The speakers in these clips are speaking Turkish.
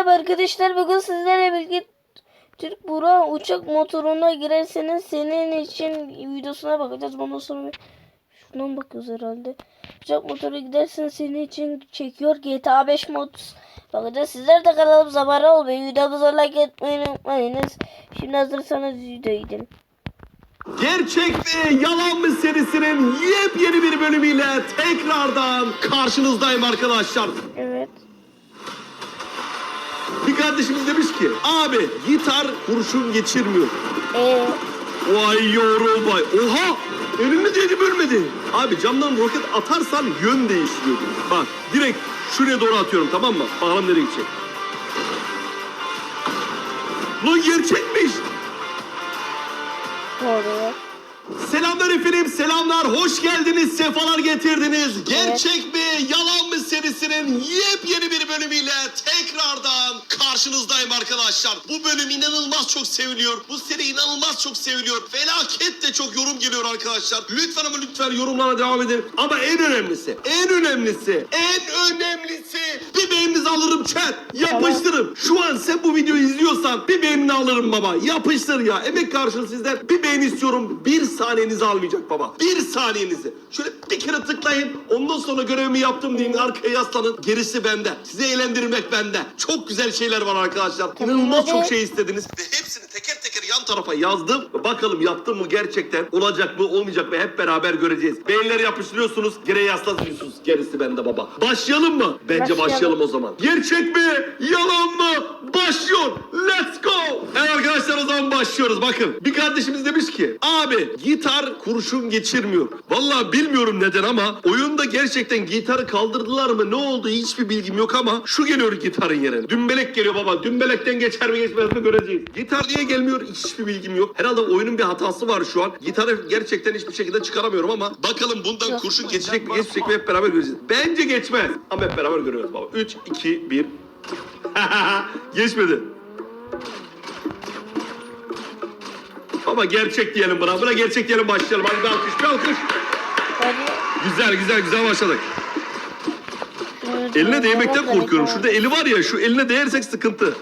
Merhaba arkadaşlar bugün sizlerle birlikte Türk Burak uçak motoruna girerseniz senin için videosuna bakacağız. Bundan sonra bir şuradan bakıyoruz herhalde. Uçak motoru gidersen senin için çekiyor GTA 5 mod bakacağız. Sizler de kanalımıza abone olmayı, videomuza like etmeyi unutmayınız. Şimdi hazırsanız videoya gidelim. Gerçek mi yalan mı serisinin yepyeni bir bölümüyle tekrardan karşınızdayım arkadaşlar. Evet. Bir kardeşimiz demiş ki abi gitar kurşun geçirmiyor. Ee, Vay yorum vay. Oha! Elini değdi bölmedi. Abi camdan roket atarsan yön değiştiriyor. diyor. Bak direkt şuraya doğru atıyorum tamam mı? Bakalım nereye gidecek. Lan gerçekmiş. doğru. Selamlar efendim, selamlar. Hoş geldiniz, sefalar getirdiniz. Gerçek mi, yalan mı serisinin yepyeni bir bölümüyle tekrardan karşınızdayım arkadaşlar. Bu bölüm inanılmaz çok seviliyor. Bu seri inanılmaz çok seviliyor. Felaket de çok yorum geliyor arkadaşlar. Lütfen ama lütfen yorumlara devam edin. Ama en önemlisi, en önemlisi, en önemlisi bir beğeninizi alırım chat. Yapıştırın. Şu an sen bu videoyu izliyorsan bir beğenini alırım baba. Yapıştır ya. Emek karşılığı sizden bir beğeni istiyorum. Bir saniyenizi almayacak baba. Bir saniyenizi. Şöyle bir kere tıklayın. Ondan sonra görevimi yaptım deyin. Arkaya yaslanın. Gerisi bende. Sizi eğlendirmek bende. Çok güzel şeyler var arkadaşlar. İnanılmaz çok şey istediniz. Ve hepsini teker teker yan tarafa yazdım. Bakalım yaptım mı gerçekten? Olacak mı olmayacak mı? Hep beraber göreceğiz. Beğenileri yapıştırıyorsunuz. Geriye yaslanıyorsunuz. Gerisi bende baba. Başlayalım mı? Bence Başlayalım. başlayalım o zaman. Gerçek mi? Yalan mı? Başlıyor. Let's go. Evet arkadaşlar o zaman başlıyoruz. Bakın bir kardeşimiz demiş ki abi gitar kurşun geçirmiyor. Vallahi bilmiyorum neden ama oyunda gerçekten gitarı kaldırdılar mı ne oldu hiçbir bilgim yok ama şu geliyor gitarın yerine. Dümbelek geliyor baba. Dümbelekten geçer mi geçmez mi göreceğiz. Gitar niye gelmiyor hiçbir bilgim yok. Herhalde oyunun bir hatası var şu an. Gitarı gerçekten hiçbir şekilde çıkaramıyorum ama bakalım bundan kurşun geçecek mi geçmeyecek mi hep beraber göreceğiz. Bence geçmez. Ama hep beraber görüyoruz baba. 3, 2, 1. Geçmedi. Ama gerçek diyelim buna. Buna gerçek diyelim başlayalım. Hadi bir alkış bir alkış. Güzel güzel güzel başladık. Eline değmekten korkuyorum. Şurada eli var ya şu eline değersek sıkıntı.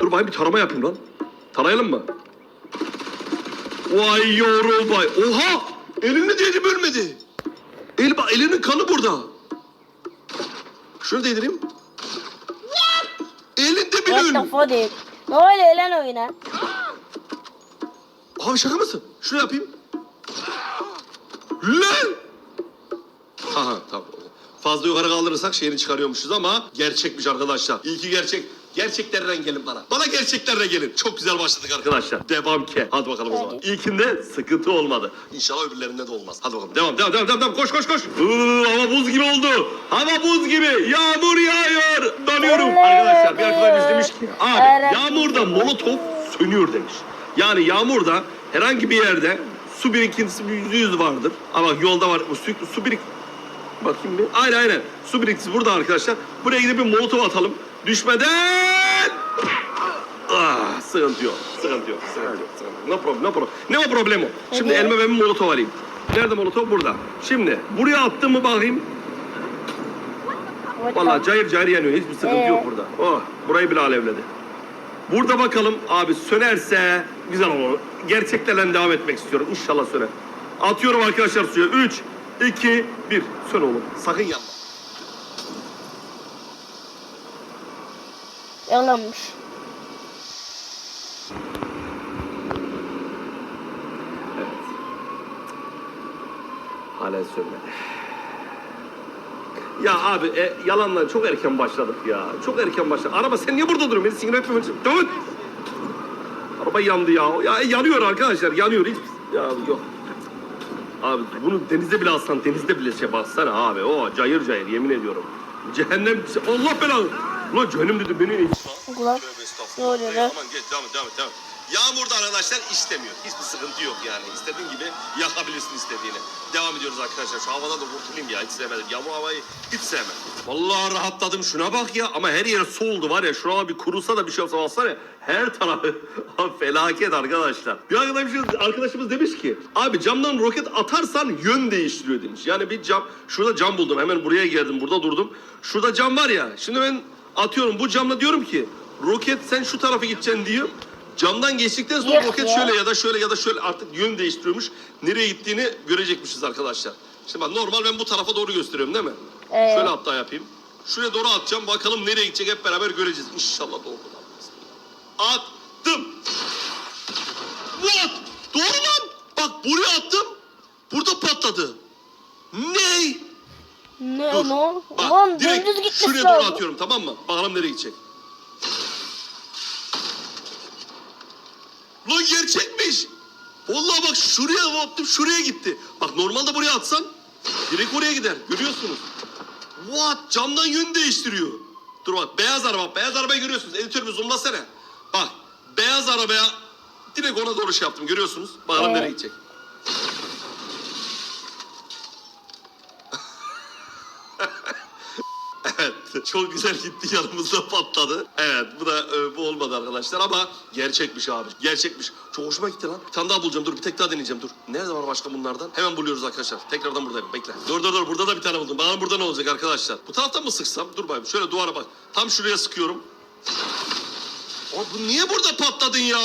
Dur bakayım bir tarama yapayım lan. Tarayalım mı? Vay yorum vay. Oha! Elini değdi bölmedi. El, bak, elinin kanı burada. Şunu değdireyim. Elinde bile What the fuck dude? Ne oluyor lan oyuna? Abi şaka mısın? Şunu yapayım. Lan! Aha tamam. Fazla yukarı kaldırırsak şeyini çıkarıyormuşuz ama gerçekmiş arkadaşlar. İyi ki gerçek. Gerçeklerden gelin bana. Bana gerçeklerle gelin. Çok güzel başladık arkadaşlar. Devam ke. Hadi bakalım o zaman. İlkinde sıkıntı olmadı. İnşallah öbürlerinde de olmaz. Hadi bakalım. Devam devam devam devam. devam. Koş koş koş. Uuu, hava buz gibi oldu. Hava buz gibi. Yağmur yağıyor. Donuyorum. Arkadaşlar bir arkadaşımız demiş ki abi yağmurda molotof sönüyor demiş. Yani yağmurda herhangi bir yerde su birikintisi bir yüzde yüz vardır. Ama yolda var bu su, su birik... Bakayım bir. Aynen aynen. Su birikintisi burada arkadaşlar. Buraya gidip bir molotof atalım. Düşmeden... Ah, sıkıntı yok. Sıkıntı yok. Sıkıntı yok. Sıkıntı yok. No problem, no problem. Ne o problemo? Şimdi Evet. elime ben bir molotof alayım. Nerede molotof? Burada. Şimdi buraya attım mı bakayım. Vallahi cayır cayır yanıyor. Hiçbir sıkıntı Ee? yok burada. Oh, burayı bile alevledi. Burada bakalım abi sönerse güzel olur. Gerçeklerle devam etmek istiyorum. İnşallah söner. Atıyorum arkadaşlar suya. 3, 2, 1. Sön oğlum. Sakın yanma. Yalanmış. Evet. Hala sönmedi. Ya abi e, yalanla çok erken başladık ya. Çok erken başladık. Araba sen niye burada duruyorsun? Beni sinir etme. Dön. Araba yandı ya. Ya e, yanıyor arkadaşlar. Yanıyor. Hiç ya yok. Abi bunu denizde bile alsan denizde bile şey bassana abi. O cayır cayır yemin ediyorum. Cehennem Allah belanı. Ulan cehennem dedi beni ne? Ulan. Ne oluyor lan? Aman geç devam et devam et devam et. Yağmurda arkadaşlar istemiyor. Hiçbir sıkıntı yok yani. İstediğin gibi yakabilirsin istediğini. Devam ediyoruz arkadaşlar. Şu havada da kurtulayım ya. Hiç sevmedim. Yağmur havayı hiç sevmem. Vallahi rahatladım. Şuna bak ya. Ama her yer soğuldu var ya. Şuraya bir kurusa da bir şey olsa baksana ya. Her tarafı felaket arkadaşlar. Bir arkadaşımız, arkadaşımız demiş ki abi camdan roket atarsan yön değiştiriyor demiş. Yani bir cam şurada cam buldum. Hemen buraya geldim. Burada durdum. Şurada cam var ya. Şimdi ben atıyorum bu camla diyorum ki roket sen şu tarafa gideceksin diyor. Camdan geçtikten sonra Yok roket ya. şöyle ya da şöyle ya da şöyle artık yön değiştiriyormuş. Nereye gittiğini görecekmişiz arkadaşlar. Şimdi bak normal ben bu tarafa doğru gösteriyorum değil mi? Evet. Şöyle hatta yapayım. Şuraya doğru atacağım. Bakalım nereye gidecek hep beraber göreceğiz. İnşallah doğru. Attım. What? Doğru lan. Bak buraya attım. Burada patladı. Ne Dur. lan? Bak, Lan direkt dümdüz gitmesi şuraya doğru atıyorum tamam mı? Bakalım nereye gidecek. Lan gerçekmiş. Vallahi bak şuraya attım şuraya gitti. Bak normalde buraya atsan direkt oraya gider. Görüyorsunuz. What? Camdan yön değiştiriyor. Dur bak beyaz araba. Beyaz arabayı görüyorsunuz. Editörümü zoomlasana. Bak beyaz arabaya direkt ona doğru şey yaptım. Görüyorsunuz. Bakalım Evet. nereye gidecek. Evet çok güzel gitti yanımızda patladı. Evet bu da e, bu olmadı arkadaşlar ama gerçekmiş abi gerçekmiş. Çok hoşuma gitti lan. Bir tane daha bulacağım dur bir tek daha deneyeceğim dur. Nerede var başka bunlardan? Hemen buluyoruz arkadaşlar. Tekrardan buradayım bekle. Dur dur dur burada da bir tane buldum. Bakalım burada ne olacak arkadaşlar. Bu taraftan mı sıksam? Dur bakayım şöyle duvara bak. Tam şuraya sıkıyorum. Aa, bu niye burada patladın ya?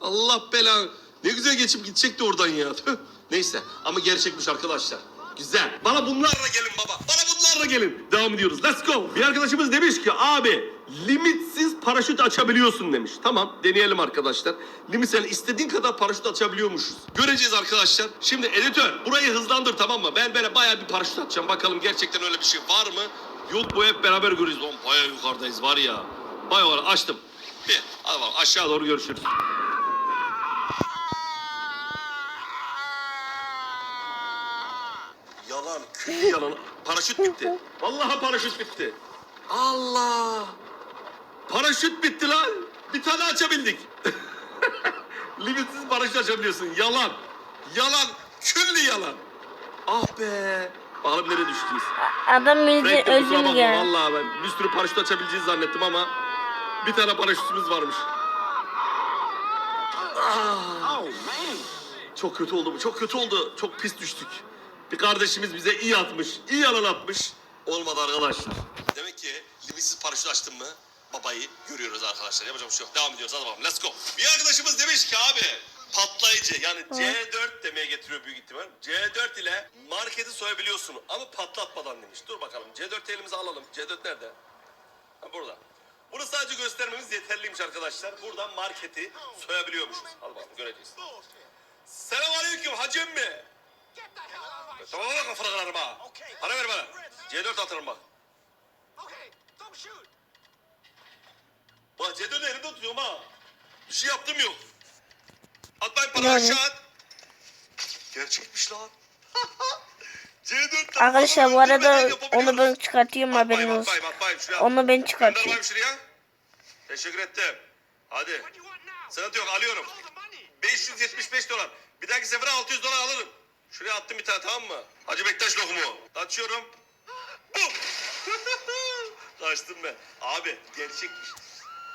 Allah belanı. Ne güzel geçip gidecekti oradan ya. Neyse ama gerçekmiş arkadaşlar. Güzel. Bana bunlarla gelin baba. Bana bunlarla gelin. Devam ediyoruz. Let's go. Bir arkadaşımız demiş ki abi limitsiz paraşüt açabiliyorsun demiş. Tamam deneyelim arkadaşlar. Limit yani istediğin kadar paraşüt açabiliyormuşuz. Göreceğiz arkadaşlar. Şimdi editör burayı hızlandır tamam mı? Ben böyle bayağı bir paraşüt açacağım. Bakalım gerçekten öyle bir şey var mı? Yok bu hep beraber göreceğiz. Oğlum bayağı yukarıdayız var ya. Bayağı var açtım. Bir hadi bakalım aşağı doğru görüşürüz. Yalan. Paraşüt bitti. Vallahi paraşüt bitti. Allah! Paraşüt bitti lan. Bir tane açabildik. Limitsiz paraşüt açabiliyorsun. Yalan. Yalan. Külli yalan. Ah be. Bakalım nereye düştünüz. Adam kusura özüm ya. Vallahi ben bir sürü paraşüt açabileceğiz zannettim ama bir tane paraşütümüz varmış. Ah. Çok kötü oldu bu. Çok kötü oldu. Çok pis düştük. Bir kardeşimiz bize iyi atmış. iyi yalan atmış. Olmadı arkadaşlar. Demek ki limitsiz paraşüt açtın mı babayı görüyoruz arkadaşlar. Yapacak bir şey yok. Devam ediyoruz. Hadi bakalım. Let's go. Bir arkadaşımız demiş ki abi patlayıcı yani C4 demeye getiriyor büyük ihtimal. C4 ile marketi soyabiliyorsun ama patlatmadan demiş. Dur bakalım. C4 elimize alalım. C4 nerede? Ha, burada. Bunu sadece göstermemiz yeterliymiş arkadaşlar. Buradan marketi soyabiliyormuşuz. Hadi bakalım göreceğiz. Selamünaleyküm hacım mi? Tamam bak kafana kırarım ha. Para ver bana. C4 atarım bak. Bak C4'ü elimde tutuyorum ha. Bir şey yaptım yok. At ben para Yani. aşağı at. Gerçekmiş lan. C4 Arkadaşlar bu arada onu ben çıkartayım haberiniz olsun. Onu ben çıkartayım. Teşekkür ettim. Hadi. Sıkıntı yok alıyorum. 575 dolar. Bir dahaki sefere 600 dolar alırım. Şuraya attım bir tane tamam mı? Hacı Bektaş lokumu. Açıyorum. Bum. Kaçtım ben. Abi gerçekmiş.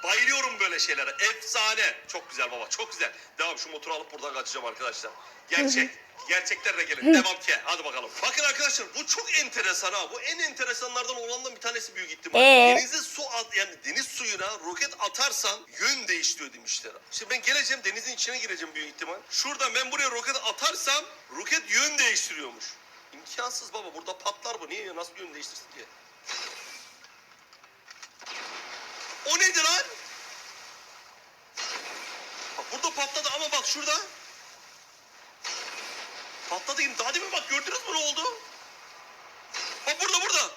Bayılıyorum böyle şeylere. Efsane. Çok güzel baba çok güzel. Devam şu motoru alıp buradan kaçacağım arkadaşlar. Gerçek. Gerçeklerle gelin. Devam ki. Hadi bakalım. Bakın arkadaşlar bu çok enteresan ha. Bu en enteresanlardan olandan bir tanesi büyük ihtimal. Ee? Denize su at yani deniz suyuna roket atarsan yön değiştiriyor demişler. Şimdi ben geleceğim denizin içine gireceğim büyük ihtimal. Şuradan ben buraya roket atarsam roket yön değiştiriyormuş. İmkansız baba burada patlar bu. Niye nasıl yön değiştirsin ki? O nedir lan? Bak burada patladı ama bak şurada. Patladı yine. Daha demin bak gördünüz mü ne oldu? Bak burada burada.